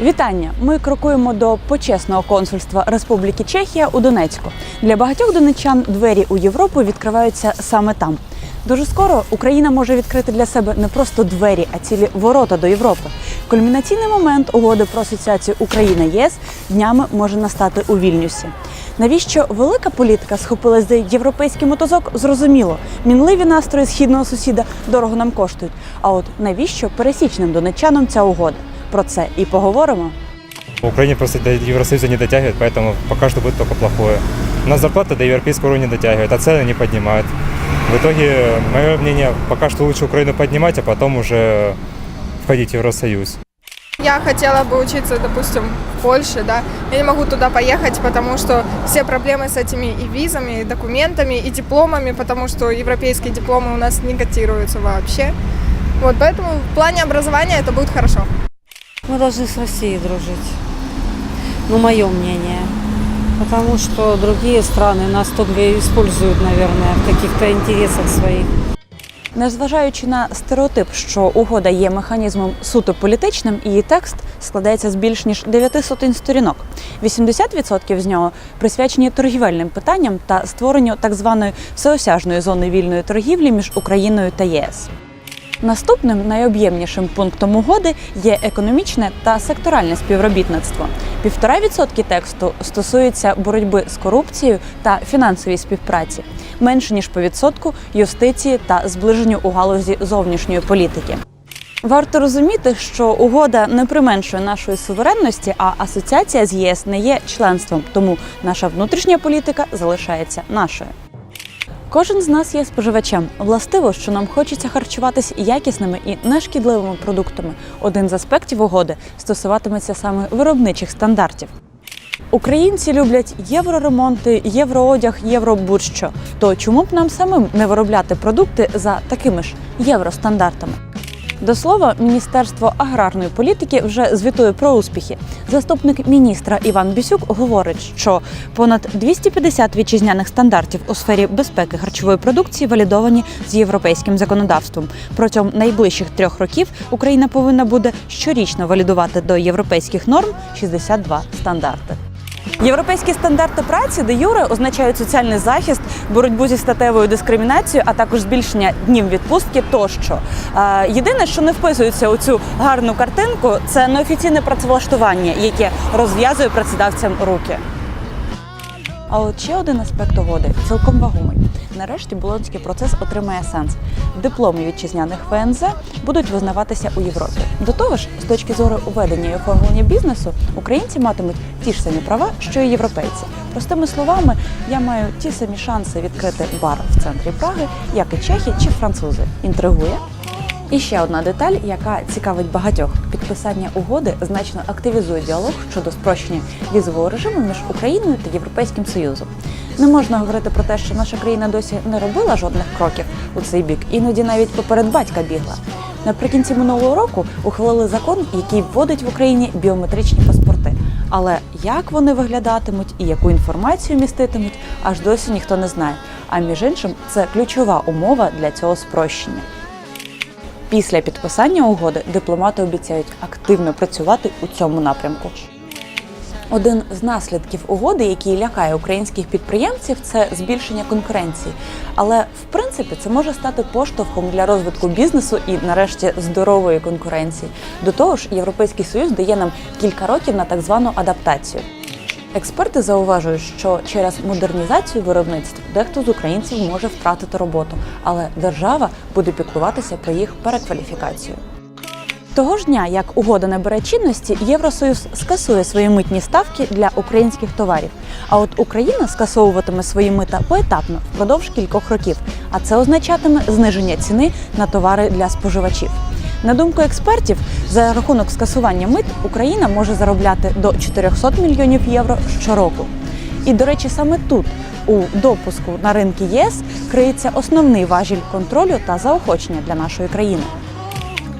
Вітання! Ми крокуємо до почесного консульства Республіки Чехія у Донецьку. Для багатьох донечан двері у Європу відкриваються саме там. Дуже скоро Україна може відкрити для себе не просто двері, а цілі ворота до Європи. Кульмінаційний момент угоди про асоціацію Україна ЄС днями може настати у Вільнюсі. Навіщо велика політика схопилась за європейський мотозок? Зрозуміло. Мінливі настрої східного сусіда дорого нам коштують. А от навіщо пересічним донечанам ця угода? Про це і поговоримо. Украине просто до Евросоюза не дотягивает, поэтому пока что будет только плохое. У нас зарплата до европейского уровня дотягивает, а цены не поднимают. В итоге, мое мнение, пока что лучше Украину поднимать, а потом уже входить в Евросоюз. Я хотела бы учиться, допустим, в Польше, да. Я не могу туда поехать, потому что все проблемы с этими и визами, и документами, и дипломами, потому что европейские дипломы у нас не котируются вообще. Вот, поэтому в плане образования это будет хорошо. Мы должны с Россией дружить. Ну, мое мнение. Потому что другие страны нас только используют, наверное, в каких-то интересах своих. Незважаючи на стереотип, що угода є механізмом суто політичним, її текст складається з більш ніж 9 сотень сторінок. 80% з нього присвячені торгівельним питанням та створенню так званої всеосяжної зони вільної торгівлі між Україною та ЄС. Наступним найоб'ємнішим пунктом угоди є економічне та секторальне співробітництво. Півтора відсотки тексту стосується боротьби з корупцією та фінансовій співпраці, менше ніж по відсотку юстиції та зближенню у галузі зовнішньої політики. Варто розуміти, що угода не применшує нашої суверенності, а асоціація з ЄС не є членством, тому наша внутрішня політика залишається нашою. Кожен з нас є споживачем. Властиво, що нам хочеться харчуватись якісними і нешкідливими продуктами. Один з аспектів угоди стосуватиметься саме виробничих стандартів. Українці люблять євроремонти, євроодяг, євро будь-що. То чому б нам самим не виробляти продукти за такими ж євростандартами? До слова, Міністерство аграрної політики вже звітує про успіхи. Заступник міністра Іван Бісюк говорить, що понад 250 вітчизняних стандартів у сфері безпеки харчової продукції валідовані з європейським законодавством. Протягом найближчих трьох років Україна повинна буде щорічно валідувати до європейських норм 62 стандарти. Європейські стандарти праці де юре означають соціальний захист, боротьбу зі статевою дискримінацією, а також збільшення днів відпустки тощо. Єдине, що не вписується у цю гарну картинку, це неофіційне працевлаштування, яке розв'язує працедавцям руки. А от ще один аспект угоди цілком вагомий. Нарешті болонський процес отримає сенс. Дипломи вітчизняних ВНЗ будуть визнаватися у Європі. До того ж, з точки зору уведення і оформлення бізнесу, українці матимуть ті ж самі права, що і європейці. Простими словами, я маю ті самі шанси відкрити бар в центрі Праги, як і чехи чи французи. Інтригує? І ще одна деталь, яка цікавить багатьох: підписання угоди значно активізує діалог щодо спрощення візового режиму між Україною та Європейським Союзом. Не можна говорити про те, що наша країна досі не робила жодних кроків у цей бік, іноді навіть поперед батька бігла. Наприкінці минулого року ухвалили закон, який вводить в Україні біометричні паспорти. Але як вони виглядатимуть і яку інформацію міститимуть, аж досі ніхто не знає. А між іншим, це ключова умова для цього спрощення. Після підписання угоди дипломати обіцяють активно працювати у цьому напрямку. Один з наслідків угоди, який лякає українських підприємців, це збільшення конкуренції. Але в принципі це може стати поштовхом для розвитку бізнесу і, нарешті, здорової конкуренції. До того ж, Європейський Союз дає нам кілька років на так звану адаптацію. Експерти зауважують, що через модернізацію виробництв дехто з українців може втратити роботу, але держава буде піклуватися про їх перекваліфікацію. Того ж дня, як угода набере чинності, Євросоюз скасує свої митні ставки для українських товарів. А от Україна скасовуватиме свої мита поетапно впродовж кількох років, а це означатиме зниження ціни на товари для споживачів. На думку експертів, за рахунок скасування мит Україна може заробляти до 400 мільйонів євро щороку. І, до речі, саме тут, у допуску на ринки ЄС, криється основний важіль контролю та заохочення для нашої країни.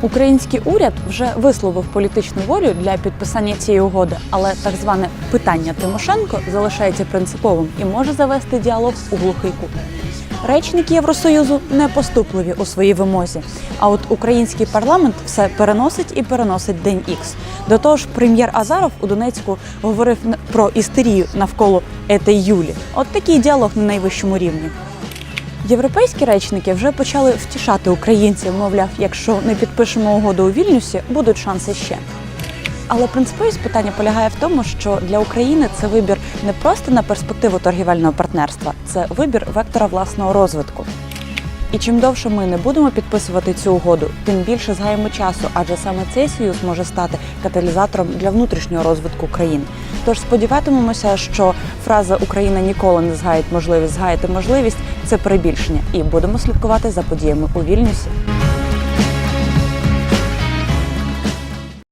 Український уряд вже висловив політичну волю для підписання цієї угоди, але так зване питання Тимошенко залишається принциповим і може завести діалог у глухий кут. Речники Євросоюзу не поступливі у своїй вимозі. А от український парламент все переносить і переносить день ікс. До того ж, прем'єр Азаров у Донецьку говорив про істерію навколо «етей Юлі. От такий діалог на найвищому рівні. Європейські речники вже почали втішати українців, мовляв, якщо не підпишемо угоду у Вільнюсі, будуть шанси ще. Але принциповість питання полягає в тому, що для України це вибір не просто на перспективу торгівельного партнерства, це вибір вектора власного розвитку. І чим довше ми не будемо підписувати цю угоду, тим більше згаємо часу, адже саме цей союз може стати каталізатором для внутрішнього розвитку країн. Тож сподіватимемося, що фраза Україна ніколи не згаїть можливість згаяти можливість це перебільшення, і будемо слідкувати за подіями у Вільнюсі.